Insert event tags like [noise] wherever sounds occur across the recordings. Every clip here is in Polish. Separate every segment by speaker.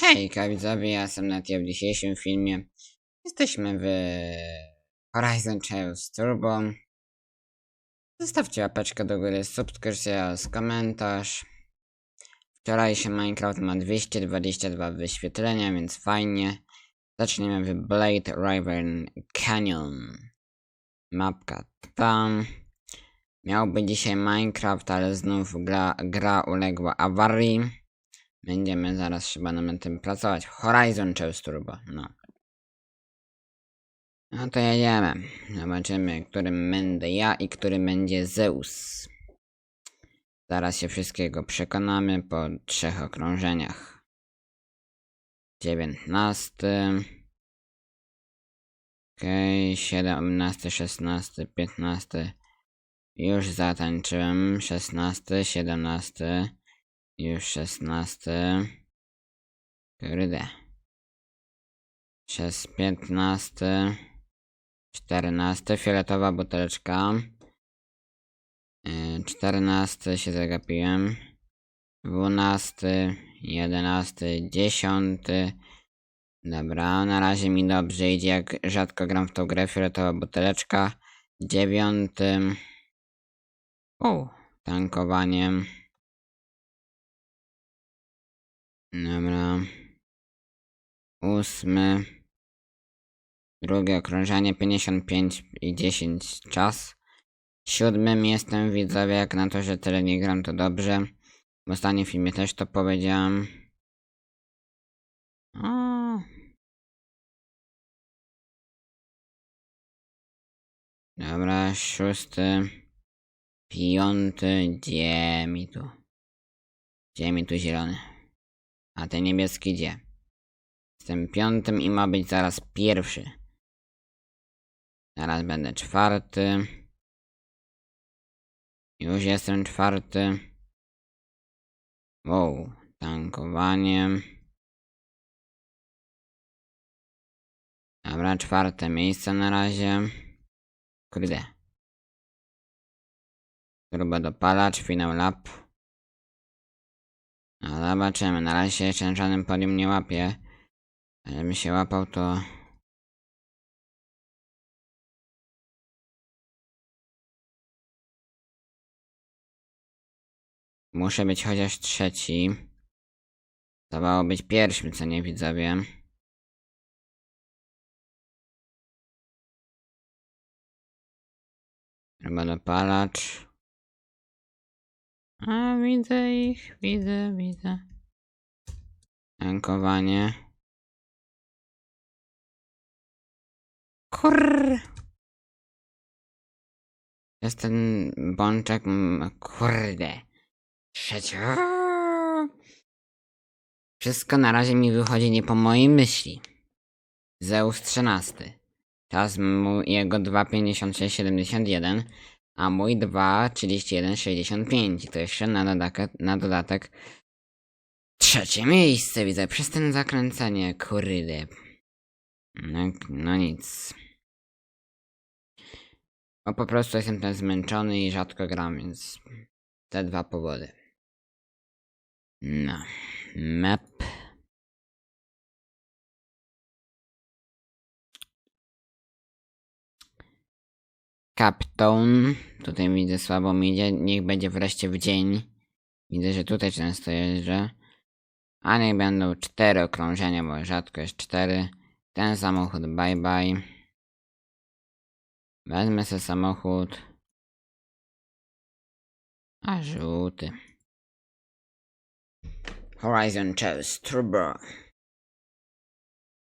Speaker 1: Hejka widzowie, ja jestem Natia w dzisiejszym filmie. Jesteśmy w Horizon Chase Turbo. Zostawcie łapeczkę do góry, subskrypcję oraz komentarz. Wczorajszy Minecraft ma 222 wyświetlenia, więc fajnie. Zaczniemy w Blade River Canyon. Mapka tam. Miałby dzisiaj Minecraft, ale znów gra, gra uległa awarii. Będziemy zaraz chyba nad tym pracować. Horizon Chase Turbo, no. No to jedziemy. Zobaczymy, którym będę ja i którym będzie Zeus. Zaraz się wszystkiego przekonamy po trzech okrążeniach. 19. Okej, okay, 17, 16, 15. Już zatańczyłem. 16, 17. Już 16. Kurde. 6, 15. 14. Fioletowa buteleczka. 14 się zagapiłem. 12. 11. 10. Dobra, na razie mi dobrze idzie, jak rzadko gram w tą grę. Fioletowa buteleczka. 9. O, tankowaniem. Dobra. Ósmy. Drugie okrążenie 55 i 10 czas. Siódmym jestem widzowie, jak na to, że tyle nie gram to dobrze. W ostatnim filmie też to powiedziałem. O. Dobra, szósty. Piąty. Gdzie mi tu? Gdzie mi tu zielony? A ten niebieski gdzie? Jestem piątym i ma być zaraz pierwszy. Zaraz będę czwarty. Już jestem czwarty. Wow, tankowanie. Dobra, czwarte miejsce na razie. Kurde. Grubo dopalacz, finał lap. No zobaczymy, na razie jeszcze na żadnym podium nie łapię. Żebym się łapał to... Muszę być chociaż trzeci. Zdawało być pierwszym, co nie widzowie. Chyba dopalacz. A widzę ich, widzę, widzę. Tankowanie. Kurr. Jest ten bączek, kurde. Trzecia. Wszystko na razie mi wychodzi nie po mojej myśli. Zeus 13. Czas mu jego 2.56.71 a mój 2.31.65. To jeszcze na dodatek, na dodatek trzecie miejsce widzę przez ten zakręcenie, kurde. No, no nic. Bo po prostu jestem ten zmęczony i rzadko gram, więc te dwa powody. No. Map. Capstone. Tutaj widzę słabo mi idzie. Niech będzie wreszcie w dzień. Widzę, że tutaj często jeżdżę. A niech będą cztery okrążenia, bo rzadko jest cztery. Ten samochód bye bye. Wezmę sobie samochód. A żółty. Horizon Chase Turbo.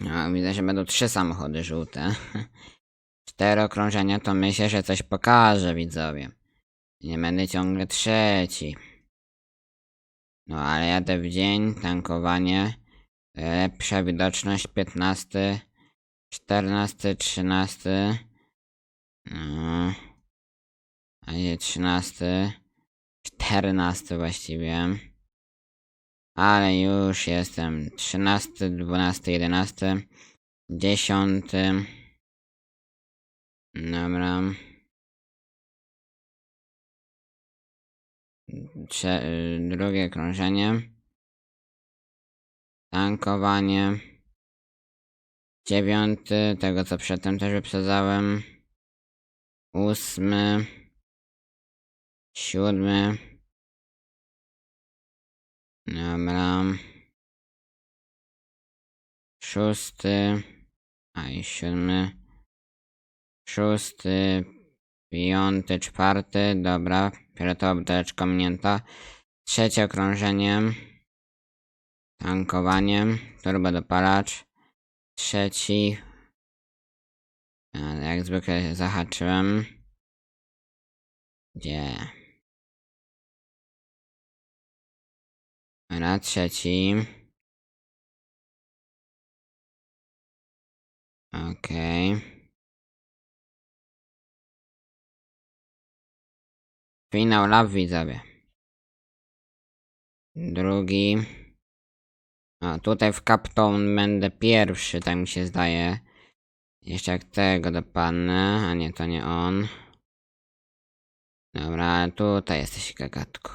Speaker 1: No, widzę, że będą trzy samochody żółte. [laughs] Cztery okrążenia to myślę, że coś pokaże widzowie. Nie będę ciągle trzeci. No ale jadę w dzień, tankowanie. Lepsza widoczność 15, 14, 13. No. A nie 13, 14 właściwie. Ale już jestem 13, 12, 11, 10. Dobra. Trze drugie krążenie. Tankowanie. Dziewiąty, tego co przedtem też wyprzedzałem. Ósmy. Siódmy. Dobra. Szósty. A i siódmy. Szósty. Piąty, czwarty. Dobra. Fioletowa buteleczka minięta. Trzecie okrążenie. Tankowanie. Turbo dopalacz. Trzeci. Ale jak zwykle zahaczyłem. Gdzie? Na trzeci. Okej. Finał lap widzowie. Drugi. A tutaj w Captown będę pierwszy, tak mi się zdaje. Jeszcze jak tego dopadnę, a nie, to nie on. Dobra, tutaj jesteś gagatku.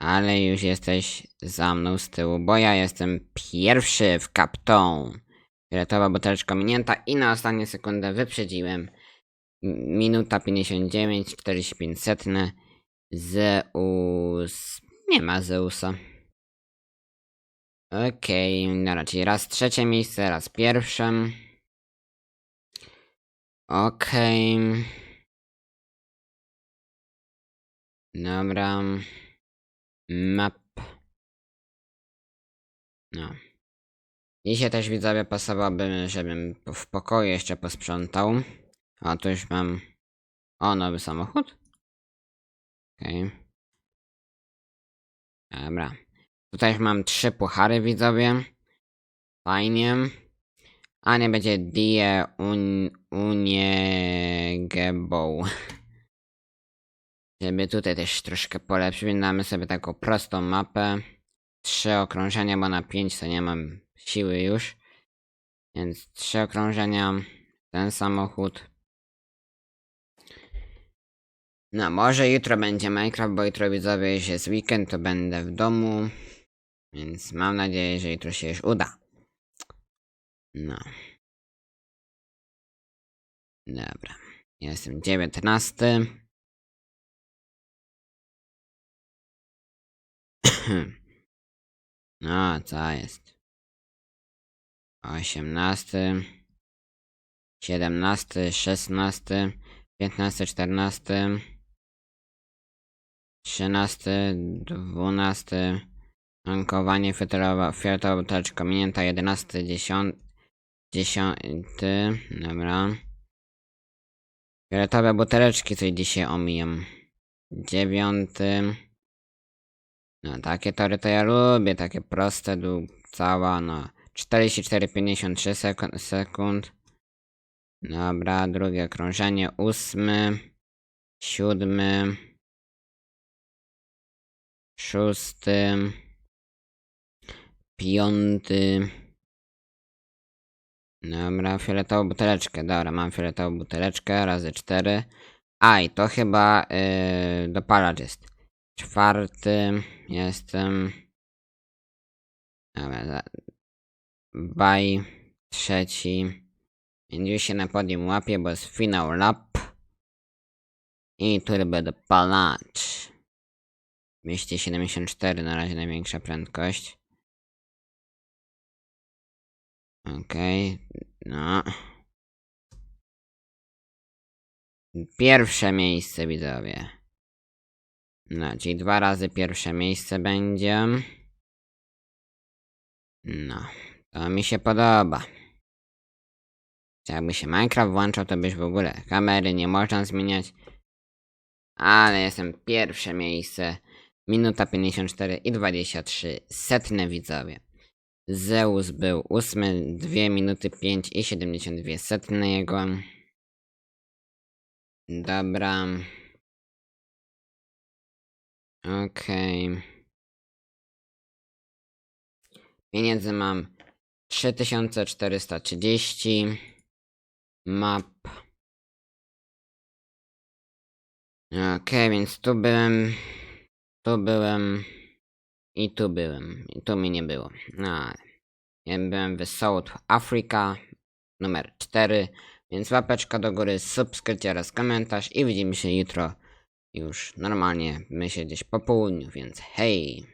Speaker 1: Ale już jesteś za mną z tyłu, bo ja jestem pierwszy w Captown. Fioletowa buteleczka minięta i na ostatnią sekundę wyprzedziłem. Minuta 59, 45 setne. Zeus. Nie ma Zeusa. Okej, no raczej raz trzecie miejsce, raz pierwsze. Okej. Dobra. Map. No. Dzisiaj też widzowie pasowałoby, żebym w pokoju jeszcze posprzątał. O, tu już mam... O, nowy samochód? Okej. Dobra. Tutaj już mam trzy puchary, widzowie. Fajnie. A nie będzie Die un, Uniegebow. Żeby tutaj też troszkę polepszyć, damy sobie taką prostą mapę. Trzy okrążenia, bo na pięć to nie mam siły już. Więc trzy okrążenia. Ten samochód. No, może jutro będzie Minecraft, bo jutro widzowie już jest weekend, to będę w domu. Więc mam nadzieję, że jutro się już uda. No. Dobra. Jestem dziewiętnasty. [clears throat] No, co jest? Osiemnasty. Siedemnasty, szesnasty, piętnasty, czternasty. Trzynasty, dwunasty. Ankowanie fioletowa, fioletowa buteleczka minięta. Jedenasty, dziesiąty. Dziesiąty. Dobra. Fioletowe buteleczki coś dzisiaj omijam. Dziewiąty. No takie tory to ja lubię, takie proste, dług, cała, no. 44,53 sekund, sekund. Dobra, drugie okrążenie, ósmy, siódmy, szósty, piąty. Dobra, fioletową buteleczkę, dobra, mam fioletową buteleczkę, razy cztery. A, i to chyba yy, dopalacz jest. Czwarty, jestem. Dobra, baj, trzeci. Już się na podium łapię, bo jest finał lap. I turbo dopalacz. 274 na razie największa prędkość. Okej, no. Pierwsze miejsce widzowie. No, czyli dwa razy pierwsze miejsce będzie. No, to mi się podoba. Jakby się Minecraft włączał, to byś w ogóle kamery nie można zmieniać. Ale jestem pierwsze miejsce. Minuta 54 i 23 setne widzowie. Zeus był ósmy, 2 minuty 5 i 72 setne jego. Dobra. Okej. Pieniędzy mam 3430. Map. Okej, więc tu byłem. Tu byłem. I tu byłem. I tu mnie nie było. No. Ja byłem w South Africa numer 4. Więc łapeczka do góry, subskrypcja oraz komentarz i widzimy się jutro już normalnie. My się gdzieś po południu, więc hej!